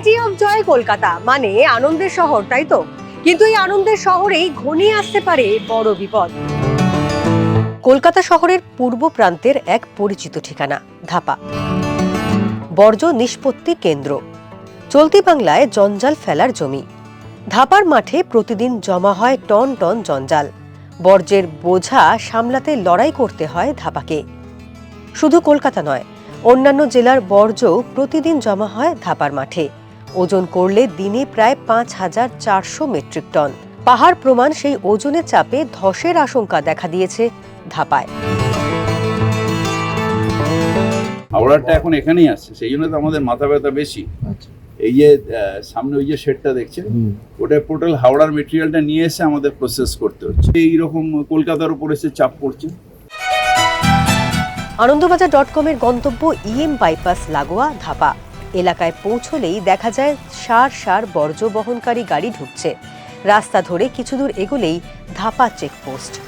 City of joy Kolkata. মানে আনন্দের শহর, তাই তো? কিন্তু এই আনন্দের শহরেই ঘনিয়ে আসতে পারে বড় বিপদ। কলকাতা শহরের পূর্ব প্রান্তের এক পরিচিত ঠিকানা, ধাপা। বর্জ্য নিষ্পত্তি কেন্দ্র। চলতি বাংলায় জঞ্জাল ফেলার জমি। ধাপার মাঠে প্রতিদিন জমা হয় টন টন জঞ্জাল। বর্জ্যের বোঝা সামলাতে লড়াই করতে হয় ধাপাকে। শুধু কলকাতা নয়, অন্যান্য জেলার বর্জ্য প্রতিদিন জমা হয় ধাপার মাঠে। ওজন করলে দিনে প্রায় পাঁচ হাজার চারশো মেট্রিক টন। পাহাড় প্রমাণ সেই ওজনে চাপে ধসের আশঙ্কা দেখা দিয়েছে ধাপায়। হাওড়াটা এখন এখানেই আসছে সেই জন্য তো আমাদের মাথা ব্যথা বেশি। এই যে সামনে ওই যে শেডটা দেখছেন ওটা টোটাল হাওড়ার মেটেরিয়ালটা নিয়ে এসে আমাদের প্রসেস করতে হচ্ছে। এইরকম কলকাতার উপর এসে চাপ পড়ছে। আনন্দবাজার ডট কমের গন্তব্য ইএম বাইপাস লাগোয়া ধাপা। এলাকায় পৌঁছলেই দেখা যায় সার সার বর্জ্য বহনকারী গাড়ি ঢুকছে। রাস্তা ধরে কিছু দূর এগোলেই ধাপা চেকপোস্ট।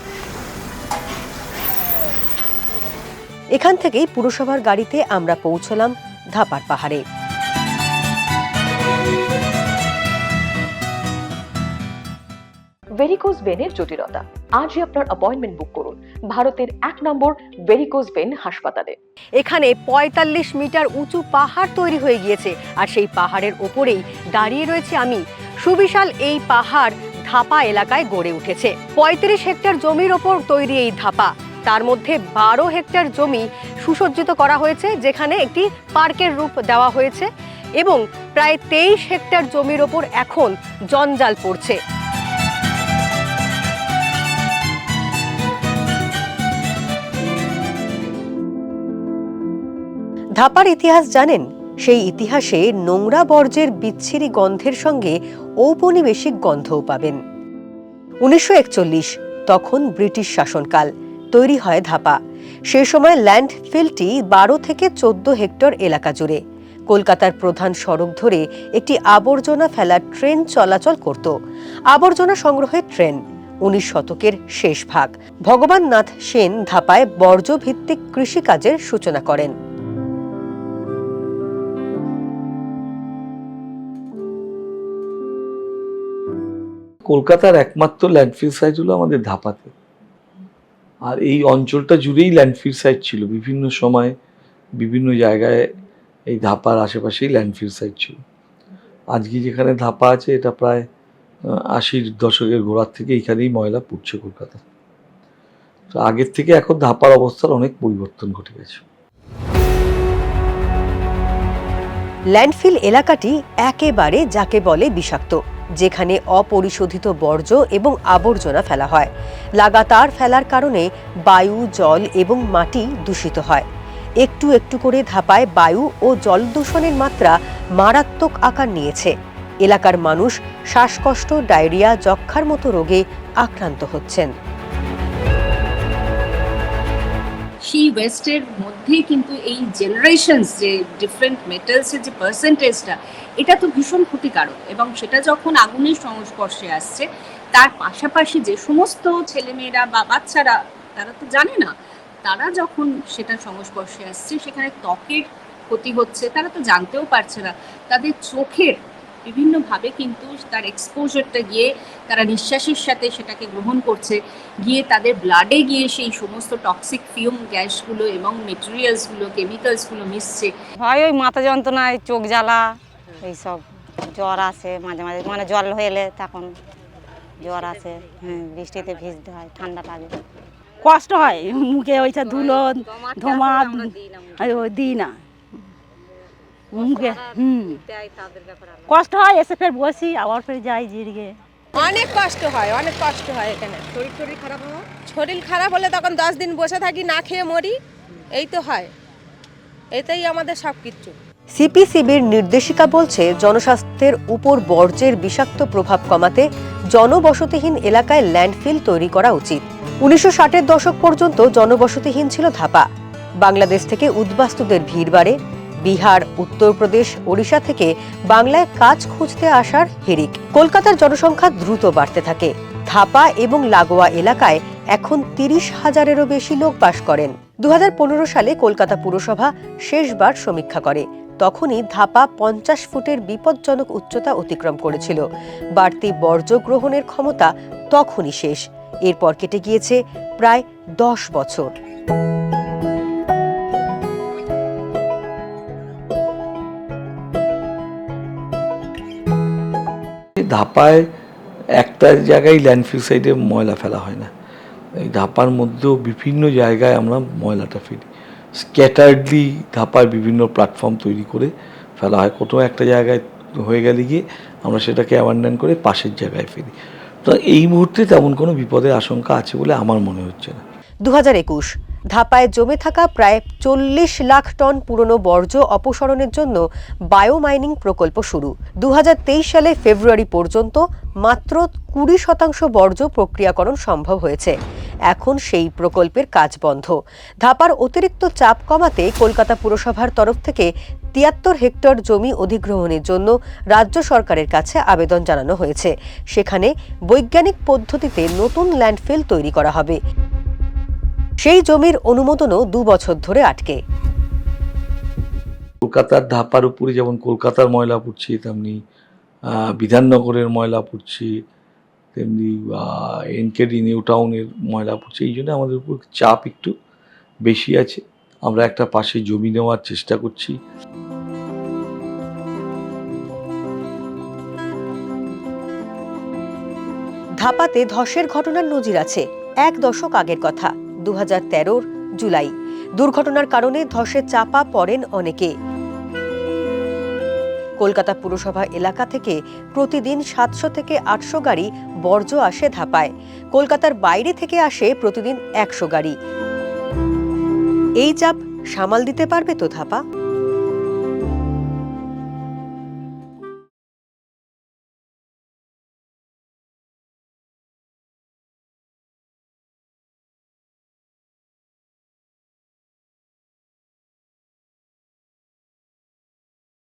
এখান থেকেই পুরসভার গাড়িতে আমরা পৌঁছলাম ধাপার পাহাড়ে। ভেরিকোজ ভেনের জটিলতা। আজই আপনার অ্যাপয়েন্টমেন্ট বুক করুন। ভারতের এক নম্বর ভেরিকোজ ভেন হাসপাতালে। এখানে ৪৫ মিটার উঁচু পাহাড় তৈরি হয়ে গিয়েছে আর সেই পাহাড়ের ওপরেই দাঁড়িয়ে রয়েছে আমি। সুবিশাল এই পাহাড় ধাপা এলাকায় গড়ে উঠেছে। ৩৫ হেক্টর জমির ওপর তৈরি এই ধাপা। তার মধ্যে বারো হেক্টর জমি সুসজ্জিত করা হয়েছে, যেখানে একটি পার্কের রূপ দেওয়া হয়েছে এবং প্রায় তেইশ হেক্টর জমির ওপর এখন জঞ্জাল পড়ছে। ধাপার ইতিহাস জানেন? সেই ইতিহাসে নোংরা বর্জ্যের বিচ্ছিরি গন্ধের সঙ্গে ঔপনিবেশিক গন্ধও পাবেন। উনিশশো একচল্লিশ, তখন ব্রিটিশ শাসনকাল, তৈরি হয় ধাপা। সে সময় ল্যান্ডফিলটি বারো থেকে চোদ্দ হেক্টর এলাকা জুড়ে। কলকাতার প্রধান সড়ক ধরে একটি আবর্জনা ফেলার ট্রেন চলাচল করত। আবর্জনা সংগ্রহের ট্রেন, উনিশ শতকের শেষ ভাগ। ভগবান নাথ সেন ধাপায় বর্জ্যভিত্তিক কৃষিকাজের সূচনা করেন। কলকাতার একমাত্র ল্যান্ডফিল সাইট হলো আমাদের ধাপাতে। আর এই অঞ্চলটা জুড়েই ল্যান্ডফিল সাইট ছিল। বিভিন্ন সময় বিভিন্ন জায়গায় এই ধাপার আশেপাশেই ল্যান্ডফিল সাইট ছিল। আজকে যেখানে ধাপা আছে, এটা প্রায় আশির দশকের গোড়ার থেকে এইখানেই ময়লা পুড়ছে কলকাতা। তো আগের থেকে এখন ধাপার অবস্থার অনেক পরিবর্তন ঘটে গেছে। ল্যান্ডফিল এলাকাটি একেবারে যাকে বলে বিষাক্ত। যেখানে অপরিশোধিত বর্জ্য এবং আবর্জনা ফেলা হয়। লাগাতার ফেলার কারণে বায়ু, জল এবং মাটি দূষিত হয়। একটু একটু করে ধাপায় বায়ু ও জল দূষণের মাত্রা মারাত্মক আকার নিয়েছে। এলাকার মানুষ শ্বাসকষ্ট, ডায়রিয়া যক্ষার মতো রোগে আক্রান্ত হচ্ছেন। সেই ওয়েস্টের মধ্যেই কিন্তু এই জেনারেশনস যে ডিফারেন্ট মেটালসের যে পার্সেন্টেজটা এটা তো ভীষণ ক্ষতিকারক। এবং সেটা যখন আগুনের সংস্পর্শে আসছে, তার পাশাপাশি যে সমস্ত ছেলেমেয়েরা বা বাচ্চারা, তারা তো জানে না, তারা যখন সেটা সংস্পর্শে আসছে, সেখানে ত্বকের ক্ষতি হচ্ছে, তারা তো জানতেও পারছে না। তাদের চোখের বিভিন্নভাবে কিন্তু তার এক্সপোজারটা গিয়ে তারা নিঃশ্বাসের সাথে সেটাকে গ্রহণ করছে। গিয়ে তাদের ব্লাডে গিয়ে সেই সমস্ত টক্সিক ফিউম গ্যাসগুলো এবং মেটেরিয়ালসগুলো কেমিক্যালসগুলো মিশছে। হয় ওই মাথা যন্ত্রণায় চোখ জ্বালা এইসব। জ্বর আসে মাঝে মাঝে মানে জল হয়ে এলে তখন জ্বর আসে হ্যাঁ বৃষ্টিতে ভিজতে হয় ঠান্ডা লাগে। কষ্ট হয় মুখে ওইটা ধুলো ধোমা ওই দিই না। হুম। কষ্ট হয় এসে ফের বসি আবার ফের যাই জিরিগে। অনেক কষ্ট হয় অনেক কষ্ট হয় এখানে। শরীর শরীর খারাপ হওয়া? শরীর খারাপ হলে তখন দশ দিন বসে থাকি না খেয়ে মরি এই তো হয়। এটাই আমাদের সব কিচ্ছু সিপিসিবির নির্দেশিকা বলছে জনস্বাস্থ্যের উপর বর্জ্যের বিষাক্ত প্রভাব কমাতে জনবসতিহীন এলাকায় ল্যান্ডফিল তৈরি করা উচিত। উনিশশো ষাটের দশক পর্যন্ত জনবসতিহীন ছিল ধাপা। বাংলাদেশ থেকে উদ্বাস্তুদের ভিড় বাড়ে বিহার উত্তরপ্রদেশ ওড়িশা থেকে বাংলায় কাজ খুঁজতে আসার হিড়িক কলকাতার জনসংখ্যা দ্রুত বাড়তে থাকে। ধাপা এবং লাগোয়া এলাকায় এখন তিরিশ হাজারেরও বেশি লোক বাস করেন। দু হাজার পনেরো সালে কলকাতা পুরসভা শেষবার সমীক্ষা করে। তখনই ধাপা পঞ্চাশ ফুটের বিপজ্জনক উচ্চতা অতিক্রম করেছিল। বাড়তি বর্জ্য গ্রহণের ক্ষমতা তখনই শেষ। এরপর কেটে গিয়েছে প্রায় দশ বছর। ধাপায় একটা জায়গায় ল্যান্ডফিল সাইডে ময়লা ফেলা হয় না। এই ধাপার মধ্যেও বিভিন্ন জায়গায় আমরা ময়লাটা ফেলি। স্ক্যাটার্ডলি ধাপায় বিভিন্ন প্ল্যাটফর্ম তৈরি করে ফেলা হয়। কোথাও একটা জায়গায় হয়ে গেলে গিয়ে আমরা সেটাকে অ্যাবান্ডান করে পাশের জায়গায় ফেলি। তো এই মুহূর্তে তেমন কোনো বিপদের আশঙ্কা আছে বলে আমার মনে হচ্ছে না। দু ধাপায় জমে থাকা প্রায় চল্লিশ লাখ টন পুরনো বর্জ্য অপসারণের জন্য বায়ো মাইনিং প্রকল্প শুরু। দু হাজার তেইশ সালে ফেব্রুয়ারি পর্যন্ত মাত্র কুড়ি শতাংশ বর্জ্য প্রক্রিয়াকরণ সম্ভব হয়েছে। এখন সেই প্রকল্পের কাজ বন্ধ। ধাপার অতিরিক্ত চাপ কমাতে কলকাতা পুরসভার তরফ থেকে তিয়াত্তর হেক্টর জমি অধিগ্রহণের জন্য রাজ্য সরকারের কাছে আবেদন জানানো হয়েছে। সেখানে বৈজ্ঞানিক পদ্ধতিতে নতুন ল্যান্ডফিল তৈরি করা হবে। সেই জমির অনুমোদনও দু বছর ধরে আটকে। কলকাতার ধাপার উপরে যেমন কলকাতার ময়লা পড়ছে তেমনি বিধাননগরের ময়লা পড়ছে তেমনি এনকেডি নিউ টাউনের ময়লা পড়ছে এই জন্য আমাদের উপর চাপ একটু বেশি আছে। আমরা একটা পাশে জমি নেওয়ার চেষ্টা করছি। ধাপাতে ধসের ঘটনার নজির আছে এক দশক আগের কথা। দু জুলাই। দুর্ঘটনার কারণে ধসে চাপা পড়েন অনেকে। কলকাতা পুরসভা এলাকা থেকে প্রতিদিন সাতশো থেকে আটশো গাড়ি বর্জ্য আসে ধাপায়। কলকাতার বাইরে থেকে আসে প্রতিদিন একশো গাড়ি। এই চাপ সামাল দিতে পারবে তো ধাপা?